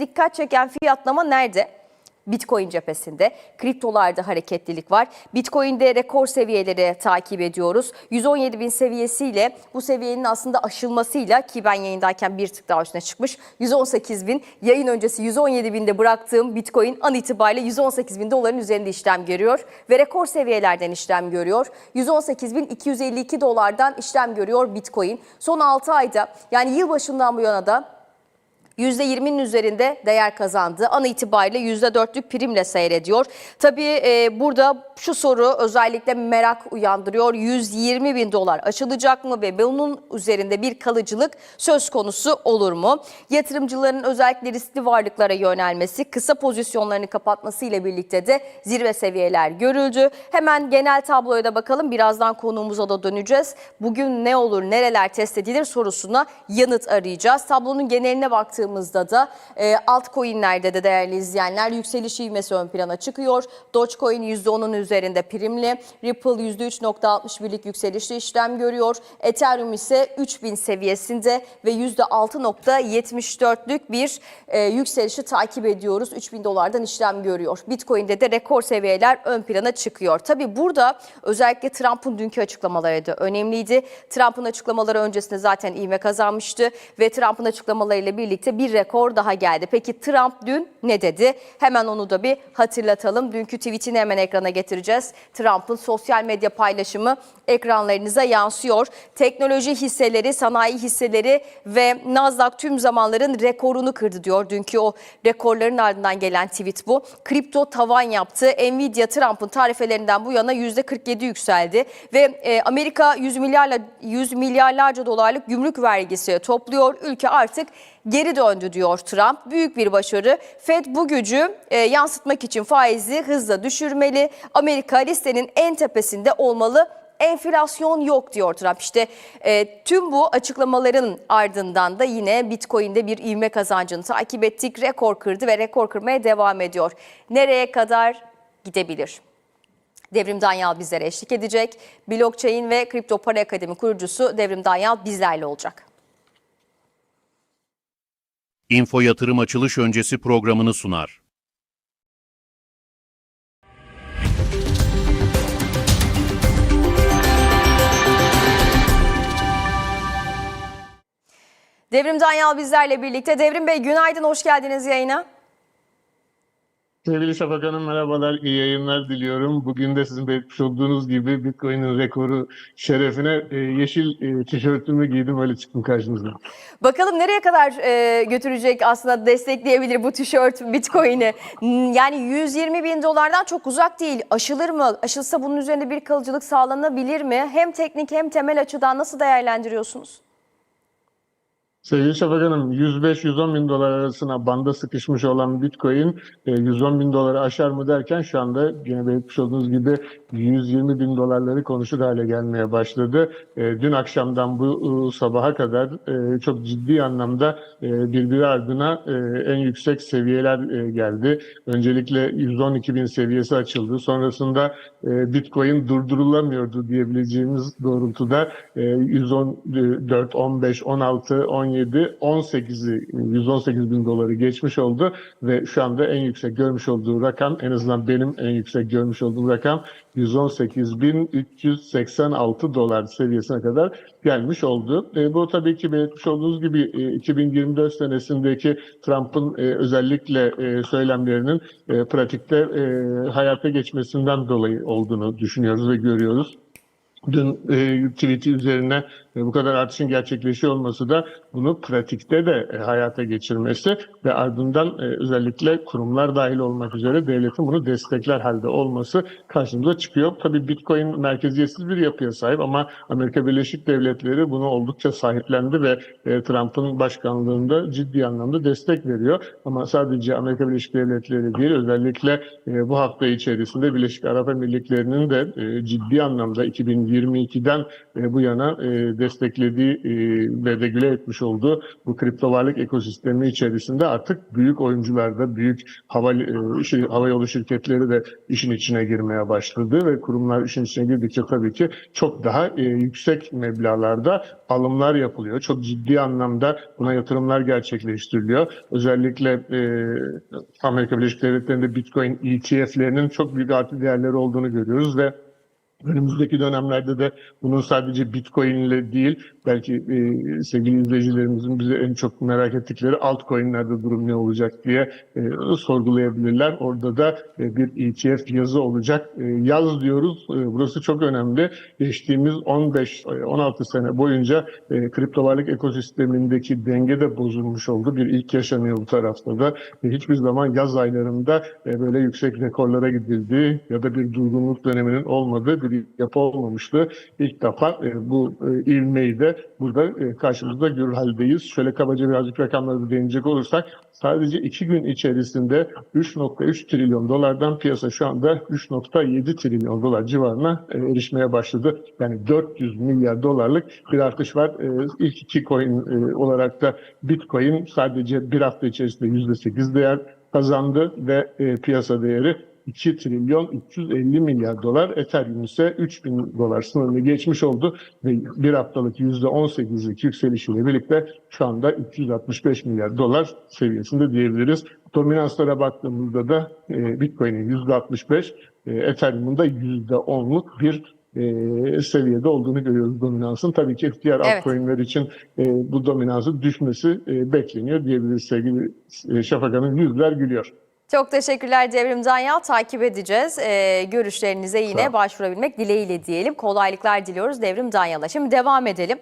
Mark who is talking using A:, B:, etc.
A: Dikkat çeken fiyatlama nerede? Bitcoin cephesinde, kriptolarda hareketlilik var. Bitcoin'de rekor seviyeleri takip ediyoruz. 117 bin seviyesiyle bu seviyenin aslında aşılmasıyla ki ben yayındayken bir tık daha üstüne çıkmış. 118 bin yayın öncesi 117 binde bıraktığım Bitcoin an itibariyle 118 bin doların üzerinde işlem görüyor ve rekor seviyelerden işlem görüyor. 118 bin 252 dolardan işlem görüyor Bitcoin. Son 6 ayda yani yılbaşından bu yana da %20'nin üzerinde değer kazandı. An itibariyle %4'lük primle seyrediyor. Tabii e, burada şu soru özellikle merak uyandırıyor. 120 bin dolar açılacak mı ve bunun üzerinde bir kalıcılık söz konusu olur mu? Yatırımcıların özellikle riskli varlıklara yönelmesi, kısa pozisyonlarını kapatması ile birlikte de zirve seviyeler görüldü. Hemen genel tabloya da bakalım. Birazdan konuğumuza da döneceğiz. Bugün ne olur, nereler test edilir sorusuna yanıt arayacağız. Tablonun geneline baktığımızda da e, altcoin'lerde de değerli izleyenler yükseliş ivmesi ön plana çıkıyor. Dogecoin %10'un üzerinde primli, Ripple %3.61'lik yükselişli işlem görüyor. Ethereum ise 3000 seviyesinde ve %6.74'lük bir e, yükselişi takip ediyoruz. 3000 dolardan işlem görüyor. Bitcoin'de de rekor seviyeler ön plana çıkıyor. Tabii burada özellikle Trump'ın dünkü açıklamaları da önemliydi. Trump'ın açıklamaları öncesinde zaten ivme kazanmıştı ve Trump'ın açıklamalarıyla birlikte bir rekor daha geldi. Peki Trump dün ne dedi? Hemen onu da bir hatırlatalım. Dünkü tweetini hemen ekrana getireceğiz. Trump'ın sosyal medya paylaşımı ekranlarınıza yansıyor. Teknoloji hisseleri, sanayi hisseleri ve Nasdaq tüm zamanların rekorunu kırdı diyor. Dünkü o rekorların ardından gelen tweet bu. Kripto tavan yaptı. Nvidia Trump'ın tarifelerinden bu yana %47 yükseldi ve e, Amerika 100 milyarla 100 milyarlarca dolarlık gümrük vergisi topluyor. Ülke artık geri döndü diyor Trump. Büyük bir başarı. Fed bu gücü e, yansıtmak için faizi hızla düşürmeli. Amerika listenin en tepesinde olmalı enflasyon yok diyor Trump. İşte e, tüm bu açıklamaların ardından da yine Bitcoin'de bir ivme kazancını takip ettik. Rekor kırdı ve rekor kırmaya devam ediyor. Nereye kadar gidebilir? Devrim Danyal bizlere eşlik edecek. Blockchain ve Kripto Para Akademi kurucusu Devrim Danyal bizlerle olacak.
B: Info Yatırım açılış öncesi programını sunar.
A: Devrim Danyal bizlerle birlikte. Devrim Bey günaydın, hoş geldiniz yayına.
C: Sevgili Şafak Hanım merhabalar, iyi yayınlar diliyorum. Bugün de sizin belirtmiş olduğunuz gibi Bitcoin'in rekoru şerefine e, yeşil e, tişörtümü giydim öyle çıktım karşınıza.
A: Bakalım nereye kadar e, götürecek aslında destekleyebilir bu tişört Bitcoin'i? Hmm, Yani 120 bin dolardan çok uzak değil. Aşılır mı? Aşılsa bunun üzerinde bir kalıcılık sağlanabilir mi? Hem teknik hem temel açıdan nasıl değerlendiriyorsunuz?
C: Sevgili Şafak Hanım 105-110 bin dolar arasına banda sıkışmış olan Bitcoin e, 110 bin doları aşar mı derken şu anda yine belirtmiş olduğunuz gibi 120 bin dolarları konuşur hale gelmeye başladı. E, dün akşamdan bu e, sabaha kadar e, çok ciddi anlamda e, birbiri ardına e, en yüksek seviyeler e, geldi. Öncelikle 112 bin seviyesi açıldı. Sonrasında e, Bitcoin durdurulamıyordu diyebileceğimiz doğrultuda e, 114, 15, 16, 17, 18'i 118 bin doları geçmiş oldu ve şu anda en yüksek görmüş olduğu rakam en azından benim en yüksek görmüş olduğum rakam 118.386 dolar seviyesine kadar gelmiş oldu. E, bu tabii ki belirtmiş olduğunuz gibi e, 2024 senesindeki Trump'ın e, özellikle e, söylemlerinin e, pratikte e, hayata geçmesinden dolayı olduğunu düşünüyoruz ve görüyoruz. Dün e, tweet'i üzerine e, bu kadar artışın gerçekleşiyor olması da bunu pratikte de e, hayata geçirmesi ve ardından e, özellikle kurumlar dahil olmak üzere devletin bunu destekler halde olması karşımıza çıkıyor. Tabii Bitcoin merkeziyetsiz bir yapıya sahip ama Amerika Birleşik Devletleri bunu oldukça sahiplendi ve e, Trump'ın başkanlığında ciddi anlamda destek veriyor. Ama sadece Amerika Birleşik Devletleri değil özellikle e, bu hafta içerisinde Birleşik Arap Emirlikleri'nin de e, ciddi anlamda 2022'den e, bu yana e, desteklediği e, ve regüle etmiş olduğu bu kripto varlık ekosistemi içerisinde artık büyük oyuncular da büyük hava şey, havayolu şirketleri de işin içine girmeye başladı ve kurumlar işin içine girdikçe tabii ki çok daha e, yüksek meblağlarda alımlar yapılıyor. Çok ciddi anlamda buna yatırımlar gerçekleştiriliyor. Özellikle Amerika Birleşik Devletleri'nde Bitcoin ETF'lerinin çok büyük artı değerleri olduğunu görüyoruz ve Önümüzdeki dönemlerde de bunun sadece Bitcoin ile değil, belki e, sevgili izleyicilerimizin bize en çok merak ettikleri altcoin'lerde durum ne olacak diye e, sorgulayabilirler. Orada da e, bir ETF yazı olacak. E, yaz diyoruz, e, burası çok önemli. Geçtiğimiz 15-16 sene boyunca e, kripto varlık ekosistemindeki denge de bozulmuş oldu. Bir ilk yaşanıyor bu tarafta da. E, hiçbir zaman yaz aylarında e, böyle yüksek rekorlara gidildiği ya da bir durgunluk döneminin olmadığı yapı olmamıştı. İlk defa e, bu e, ivmeyi de burada e, karşımızda görür haldeyiz. Şöyle kabaca birazcık rakamlara da değinecek olursak sadece iki gün içerisinde 3.3 trilyon dolardan piyasa şu anda 3.7 trilyon dolar civarına e, erişmeye başladı. Yani 400 milyar dolarlık bir artış var. E, ilk iki coin e, olarak da Bitcoin sadece bir hafta içerisinde %8 değer kazandı ve e, piyasa değeri 2 trilyon 350 milyar dolar. Ethereum ise 3000 dolar sınırını geçmiş oldu ve bir haftalık %18'lik yükselişiyle birlikte şu anda 365 milyar dolar seviyesinde diyebiliriz. Dominanslara baktığımızda da e, Bitcoin'in %65, e, Ethereum'un da %10'luk bir e, seviyede olduğunu görüyoruz dominansın. Tabii ki diğer
A: Evet.
C: altcoin'ler için e, bu dominansın düşmesi e, bekleniyor diyebiliriz sevgili e, Şafak Hanım. Yüzler gülüyor.
A: Çok teşekkürler Devrim Danyal. Takip edeceğiz. Ee, görüşlerinize yine başvurabilmek dileğiyle diyelim. Kolaylıklar diliyoruz Devrim Danyal'a. Şimdi devam edelim.